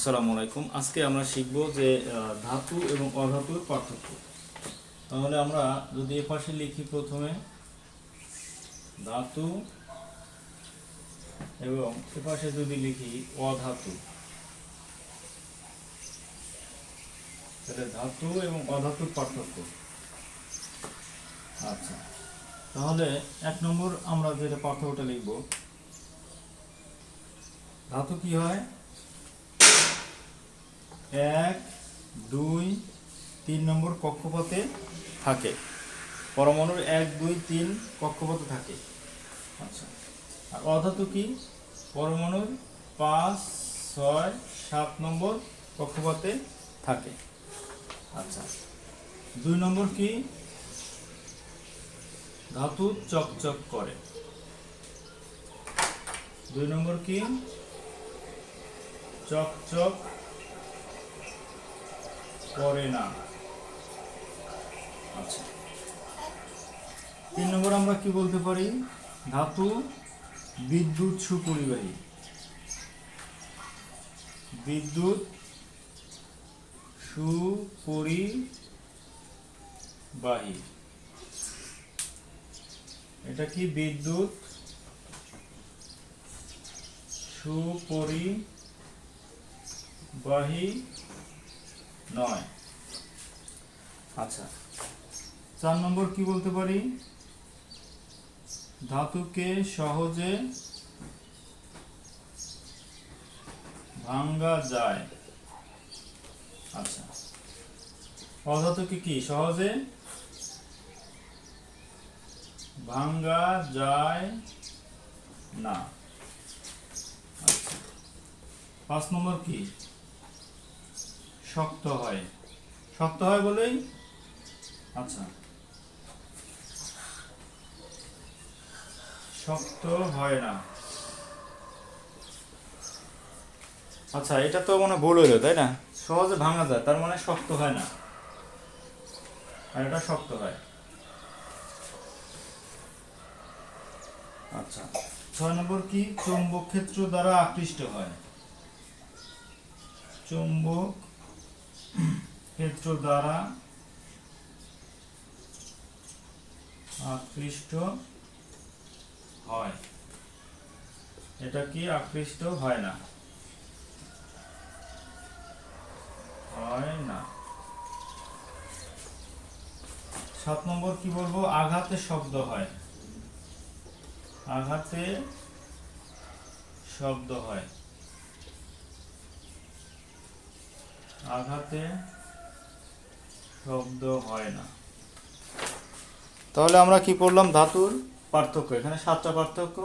আসসালামু আলাইকুম। আজকে আমরা শিখব যে ধাতু এবং অধাতুর পার্থক্য। তাহলে আমরা যদি এ পাশে লিখি প্রথমে, ধাতু এবং এ পাশে যদি লিখি অধাতু। তাহলে ধাতু এবং অধাতুর পার্থক্য। আচ্ছা তাহলে এক নম্বর আমরা যেটা পার্থক্যটা লিখব, ধাতু কি হয়? এক, দুই, তিন নম্বর কক্ষপথে থাকে। পরমাণুর এক, দুই, তিন কক্ষপথে থাকে। আচ্ছা। আর অধাতু কি? পরমাণুর পাঁচ, ছয়, সাত নম্বর কক্ষপথে থাকে। আচ্ছা। দুই নম্বর কি? ধাতু চকচক করে। দুই নম্বর কি? চকচক করে না। আচ্ছা। তিন নম্বর আমরা কি বলতে পারি? ধাতু বিদ্যুৎ সুপরিবাহী। বিদ্যুৎ সুপরিবাহী। এটা কি? বিদ্যুৎ সুপরিবাহী নয়। আচ্ছা। চার নম্বর কি বলতে পারি? ধাতুকে সহজে ভাঙ্গা যায়। আচ্ছা। অধাতুকে কি? সহজে ভাঙ্গা যায় না। আচ্ছা। পাঁচ নম্বর কি? শক্ত হয়। শক্ত হয় বলেই? আচ্ছা। শক্ত হয় না। আচ্ছা এটা তো মানে ভুল হইল, তাই না? সহজে ভাঙা যায়, তার মানে শক্ত হয় না। আর এটা শক্ত হয়। আচ্ছা ছয় নম্বর কি? চৌম্বক ক্ষেত্র দ্বারা আকৃষ্ট হয়। চৌম্বক ক্ষেত্র দ্বারা আকৃষ্ট হয়। এটা কি আকৃষ্ট হয় না? হয় না। সাত নম্বর কি বলব? আঘাতে শব্দ হয়। আঘাতে শব্দ হয়। আঘাতে শব্দ হয় না। তাহলে আমরা কি পড়লাম ধাতুর? পার্থক্য এখানে সাতটা পার্থক্য।